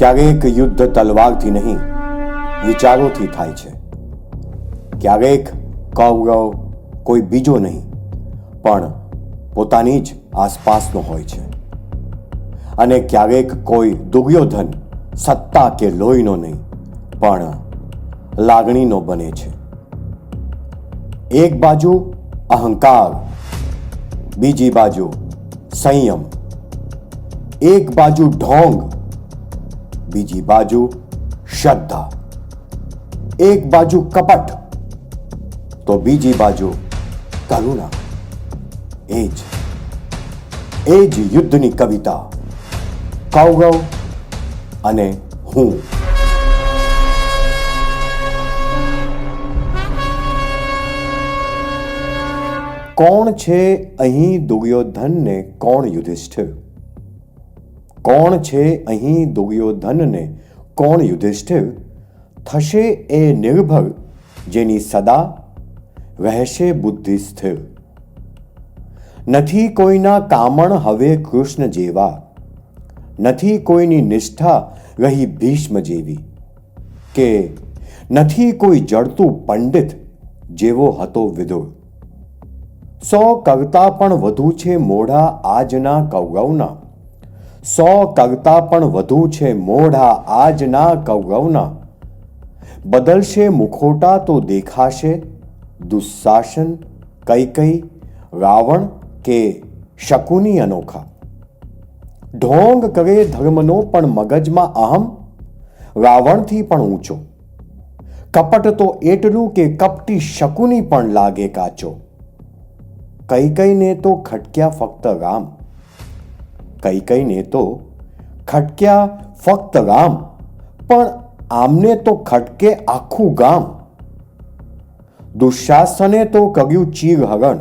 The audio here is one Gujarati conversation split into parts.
ક્યારેક યુદ્ધ તલવારથી નહીં, વિચારોથી થાય છે. ક્યારેક કૌરવ કોઈ બીજો નહીં, પણ પોતાની જ આસપાસનો હોય છે. અને ક્યારેક કોઈ દુર્યોધન સત્તા કે લોહીનો નહીં, પણ લાગણીનો બને છે. એક બાજુ અહંકાર, બીજી બાજુ સંયમ, એક બાજુ ઢોંગ બીજી બાજુ શ્રદ્ધા, એક બાજુ કપટ, તો બીજી બાજુ કરુણા. એ જ એ જ યુદ્ધની કવિતા, કૌરવ અને હું. કોણ છે અહીં દુર્યોધનને કોણ યુધિષ્ઠિર? કોણ છે અહીં દુર્યોધનને? કોણ યુધિષ્ઠિર? થશે એ નિર્ભર જેની સદા રહેશે બુદ્ધિ સ્થિર નથી કોઈના કામણ હવે કૃષ્ણ જેવા. નથી કોઈની નિષ્ઠા રહી ભીષ્મ જેવી. કે નથી કોઈ જડતું પંડિત જેવો હતો વિદુર. સો કરતા પણ વધુ છે મોઢા આજના કૌરવના. સો કરતા પણ વધુ છે મોઢા આજના કૌરવના બદલશે મુખોટા તો દેખાશે દુઃશાસન કઈ કઈ રાવણ કે શકુની અનોખા. ઢોંગ કરે ધર્મનો પણ મગજમાં અહમ, રાવણથી પણ ઊંચો. કપટ તો એટલું કે કપટી શકુની પણ લાગે કાચો. કઈ કઈને તો ખટક્યા ફક્ત રામ. કઈ કઈને તો ખટક્યા ફક્ત ગામ, પણ આમને તો ખટકે આખું ગામ. દુશાસને તો કર્યું ચીરહરણ,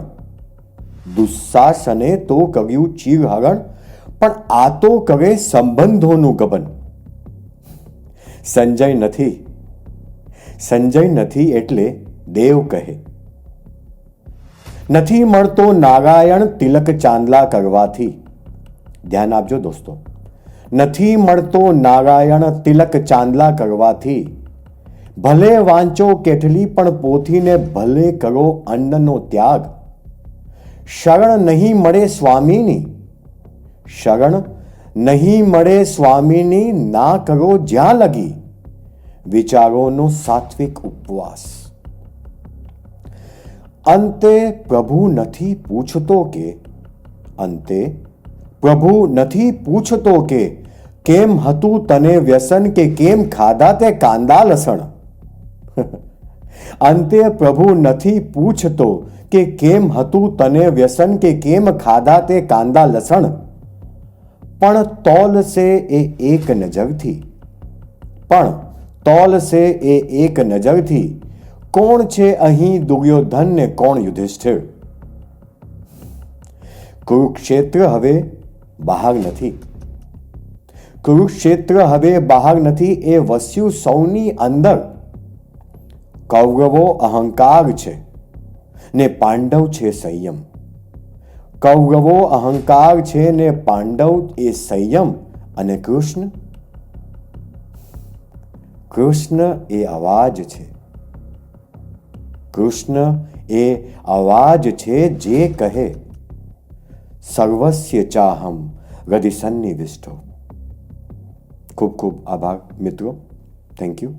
દુશાસને તો કર્યું ચીરહરણ, પણ આ તો કરે સંબંધોનું ગબન. સંજય નથી સંજય નથી એટલે દેવ કહે. નથી મળતો નારાયણ તિલક ચાંદલા કરવાથી. ધ્યાન આપજો દોસ્તો. નથી મળતો નારાયણ તિલક ચાંદલા કરવાથી. ભલે વાંચો કેટલી પણ પોથીને ભલે કરો અન્નનો ત્યાગ. શરણ નહીં મળે સ્વામીની. શરણ નહીં મળે સ્વામીની ના કરો જ્યાં લગી. વિચારોનો સાત્વિક ઉપવાસ. અંતે પ્રભુ નથી પૂછતો કે, અંતે પ્રભુ નથી પૂછતો કે કેમ હતું તને વ્યસન કે કેમ ખાધા તે કાંદા લસણ? અંતે પ્રભુ નથી પૂછતો કે કેમ હતું તને વ્યસન કે કેમ ખાધા તે કાંદા લસણ? પણ તોલશે એ એક નજરથી પણ તોલશે એ એક નજરથી કોણ છે અહીં દુર્યોધન ને કોણ યુધિષ્ઠિર? કુરુક્ષેત્ર હવે બહાર નથી. કુરુક્ષેત્ર હવે બહાર નથી એ વસ્યું સૌની અંદર. કૌરવો અહંકાર છે ને પાંડવ છે સંયમ. કૌરવો અહંકાર છે ને પાંડવ એ સંયમ અને કૃષ્ણ? કૃષ્ણ એ અવાજ છે. કૃષ્ણ એ અવાજ છે જે કહે, સર્વસ્ય ચાહમ હૃદય સન્નિવિષ્ટો ખૂબ ખૂબ આભાર મિત્રો થેન્ક યુ